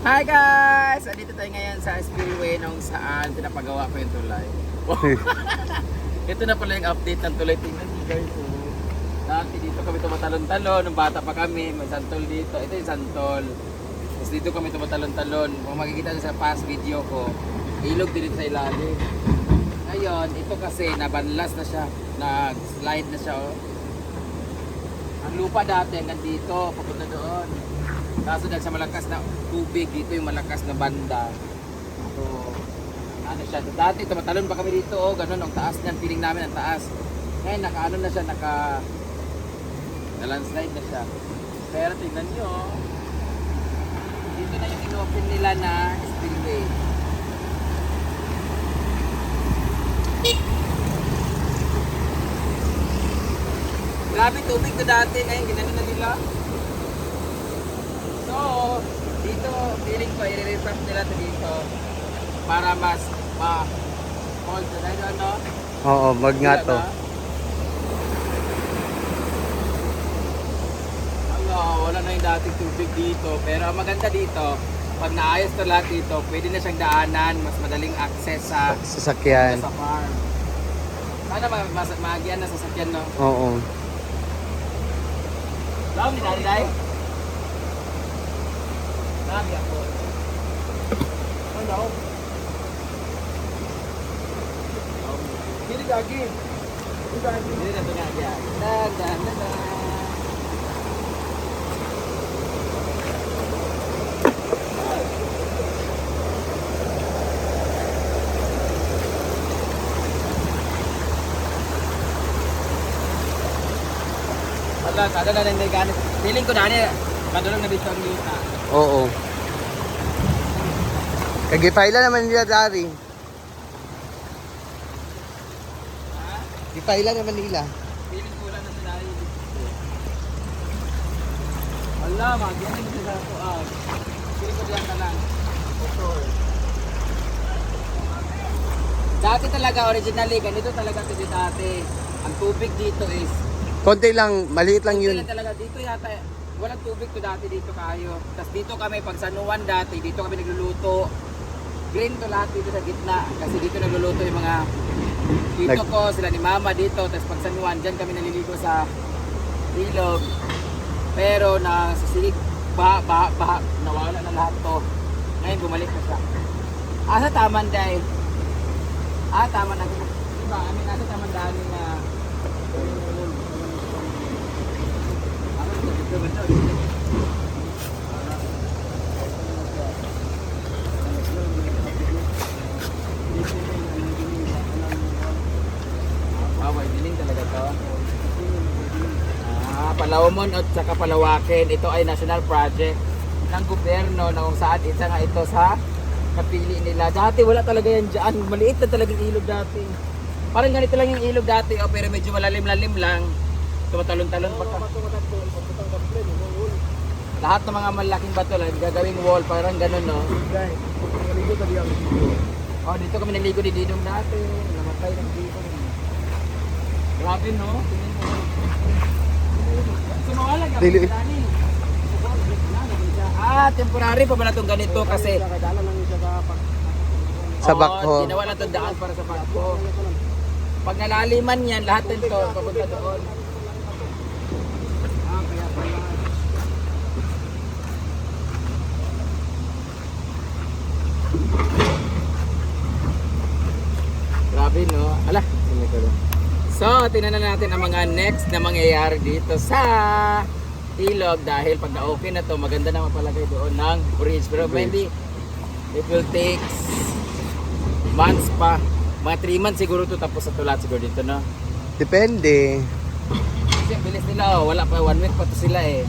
Hi guys! Andito tayo ngayon sa Spillway nung saan pinapagawa ko yung tulay. Ito na pala yung update ng tulay. Tingnan niyo guys. Oh. Dati dito kami tumatalon-talon. Nung bata pa kami, may santol dito. Ito yung santol. Tapos dito kami tumatalon-talon. Kung makikita sa past video ko, ilog din dito sa ilalim. Ngayon, ito kasi nabanlas na siya. Nag-slide na siya. Oh. Ang lupa dati hanggang dito, papunta doon. Kaso dahil sa malakas na tubig, dito yung malakas na banda. So, ano siya. Dati tumatalon pa kami dito, oh, ganun, ang taas niyan, feeling namin ang taas. Ngayon, naka ano na siya, naka na-landslide na siya. Pero tingnan nyo, dito na yung inopen nila na spillway. Grabe tubig to dati, ngayon ginano na nila. So, dito, feeling ko, i-refresh nila to dito para mas ma-hold to. Dahil ano? Oo, wag nga to. Ano, wala na yung dating tubig dito. Pero ang maganda dito, pag naayos to lahat dito, pwede na siyang daanan, mas madaling access sa, Sasakyan. sa farm. Sana ma mas maagian na sasakyan, no? Oo. Love ni Daddy Love ako. Ano? Hindi gagi. Hindi gagi. Hindi na gagi. Dan dan dan. dan. Wala, kada na hindi ganit. Feeling ko dani, kadulong na dito ang luta. Oo. Kagipayla naman nila dari. Ha? Gipayla naman nila. Feeling ko wala na sila dito. Wala, magyan na sila sa tuag. Feeling ko diyan ka lang. Dati talaga, originally, ganito talaga ito dati. Ang tubig dito is Konti lang, maliit lang yun. Yun. talaga dito yata, walang tubig to dati dito kayo. Tapos dito kami, pag sanuan dati, dito kami nagluluto. Green to lahat dito sa gitna. Kasi dito nagluluto yung mga Nag- ko, sila ni mama dito. Tapos pag sanuan, dyan kami naliligo sa ilog. Pero na sisig, baha, baha, baha, nawala na lahat to. Ngayon bumalik na siya. Asa taman dahil? Ah, tama na. Diba, I mean, asa taman dahil na Bawal, diling talaga to. Ah, Palawamon at saka Palawakin. Ito ay national project ng gobyerno na kung saan isa nga ito sa napili nila. Dati wala talaga yan dyan. Maliit na talaga yung ilog dati. Parang ganito lang yung ilog dati, oh, pero medyo malalim-lalim lang. Tumatalon-talon pa ka. Lahat ng mga malaking bato lang, gagawing wall, parang ganun, no? Oh, dito kami naligo ni Didong dati. Namatay ng dito. Grabe, no? Tingnan mo. Sumawala ka, Dili-. Ah, temporary pa pala itong ganito kasi Sa Oo, bakho. ginawa lang itong daan para sa bakho. Pag nalaliman yan, lahat nito papunta doon. Ah, kaya pala. Grabe no. Ala, hindi ko lang. So, tingnan na natin ang mga next na mangyayari dito sa ilog dahil pag na-okay na to, maganda na mapalagay doon ng bridge. Pero maybe it will take months pa. Mga 3 months siguro to tapos sa tulat siguro dito, no? Depende. Kasi ang bilis nila, oh, wala pa, one week pa to sila eh.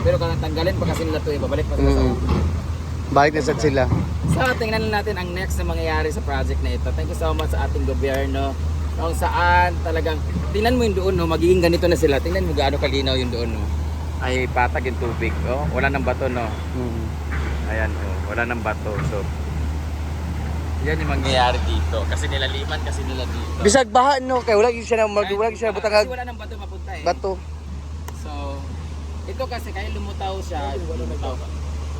Pero kung tanggalin pa kasi nila to eh, babalik pa sila sa Mm. Balik na sad sila. So, tingnan na natin ang next na mangyayari sa project na ito. Thank you so much sa ating gobyerno. Kung saan talagang, tingnan mo yung doon, no, magiging ganito na sila. Tingnan mo gaano kalinaw yung doon. No. Ay, patag yung tubig. Oh. Wala nang bato, no. Mm. Ayan, oh. wala nang bato. So, yan yung mangyayari dito. Kasi nilaliman kasi nila dito. Bisag baha no, kay wala siya na mag wala siya Kasi butang wala nang bato mapunta eh. bato. So, ito kasi kaya lumutaw siya, lumutaw.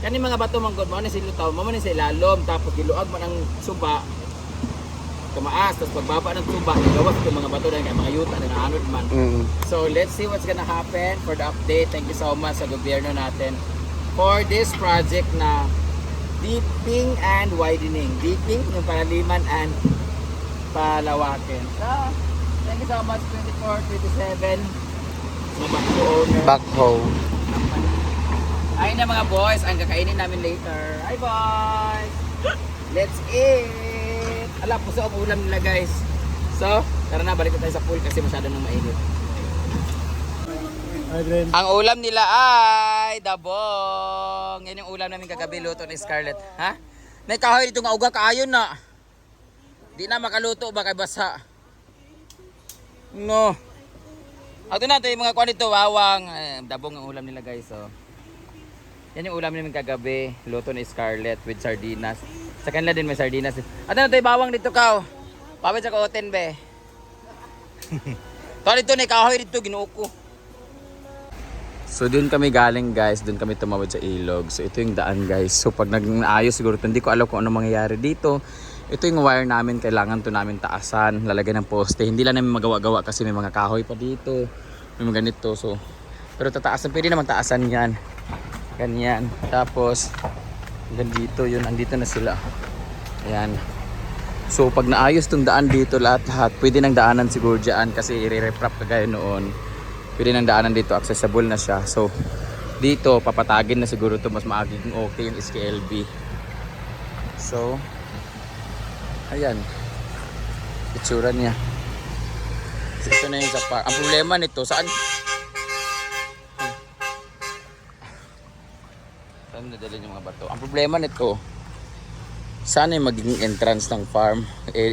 Kani mga bato man god mo ni silutaw, mo ni sa ilalom tapos giluag man ang suba. Tumaas tapos pagbaba ng suba, gawas yung mga bato dahil mga yuta na anod man. Mm. So let's see what's gonna happen for the update. Thank you so much sa gobyerno natin for this project na deeping and widening. Deeping yung palaliman and palawakin. So, thank you so much 24, 27 mga bato owner. Backhoe. Ayun na mga boys, ang kakainin namin later. Hi boys! Let's eat! Ala, puso ang ulam nila guys. So, tara na, balik na tayo sa pool kasi masyado nang mainit. Ang ulam nila ay dabong. Yan yung ulam namin kagabi, luto ni Scarlett. Ha? May kahoy dito nga uga kaayon na. Di na makaluto ba kay basa. No. Ato na ito yung mga kuwan dito, wawang. Eh, dabong ang ulam nila guys. So. Yan yung ulam namin kagabi. Luto ni Scarlett with sardinas. Sa kanila din may sardinas. At ano tayo bawang dito ka? Pawit sa kaoten be. to dito ni kahoy dito ginuuko. So doon kami galing guys, doon kami tumawid sa ilog. So ito yung daan guys. So pag nag-ayos siguro hindi ko alam kung ano mangyayari dito. Ito yung wire namin, kailangan to namin taasan, lalagyan ng poste. Hindi lang namin magawa-gawa kasi may mga kahoy pa dito. May mga ganito. So, pero tataasan, pwede naman taasan yan. Ganyan. Tapos, hanggang dito, yun, andito na sila. Ayan. So, pag naayos tong daan dito lahat-lahat, pwede nang daanan siguro dyan kasi i-reprap kagaya noon. Pwede nang daanan dito, accessible na siya. So, dito, papatagin na siguro to mas maaging okay yung SKLB. So, ayan. Itsura niya. Ito na yung sa. Ang problema nito, saan? Saan nadalhin yung mga bato? Ang problema nito, sana yung maging entrance ng farm. Eh,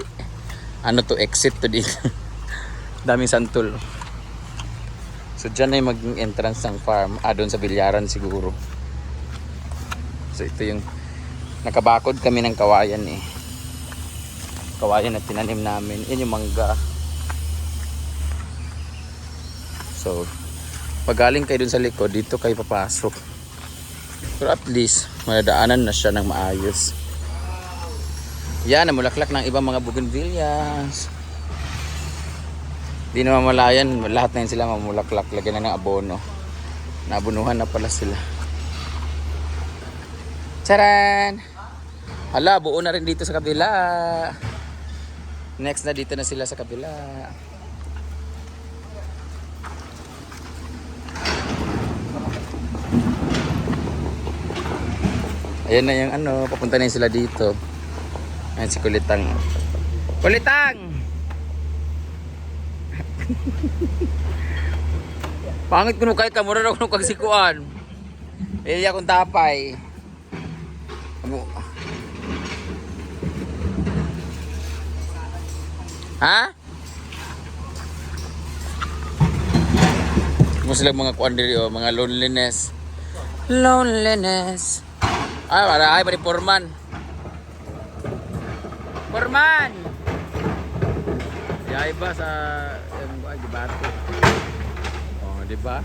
ano to, exit to dito. Daming santol. So dyan na yung maging entrance ng farm. Ah, doon sa bilyaran siguro. So ito yung nakabakod kami ng kawayan eh. Kawayan na tinanim namin. Yan yung mangga. So, pag galing kayo dun sa likod, dito kayo papasok. Pero at least, madadaanan na siya ng maayos. Yan, namulaklak ng ibang mga bougainvilleas. Di na mamalayan, lahat na yun sila mamulaklak. Lagyan na ng abono. Nabunuhan na pala sila. Charan! Hala, buo na rin dito sa kabila. Next na dito na sila sa kabila. Ayan na yung ano, papunta na sila dito. Ayan si Kulitang. Kulitang! Pangit ko nung kahit kamura na ako nung kagsikuan. Ilya kong tapay. Amo- Ha? Mo sila mga kuan diri oh, mga loneliness. Loneliness. Ah, para ay bari Porman. Porman. Di ay ba sa yung ay di bato. Oh, di ba?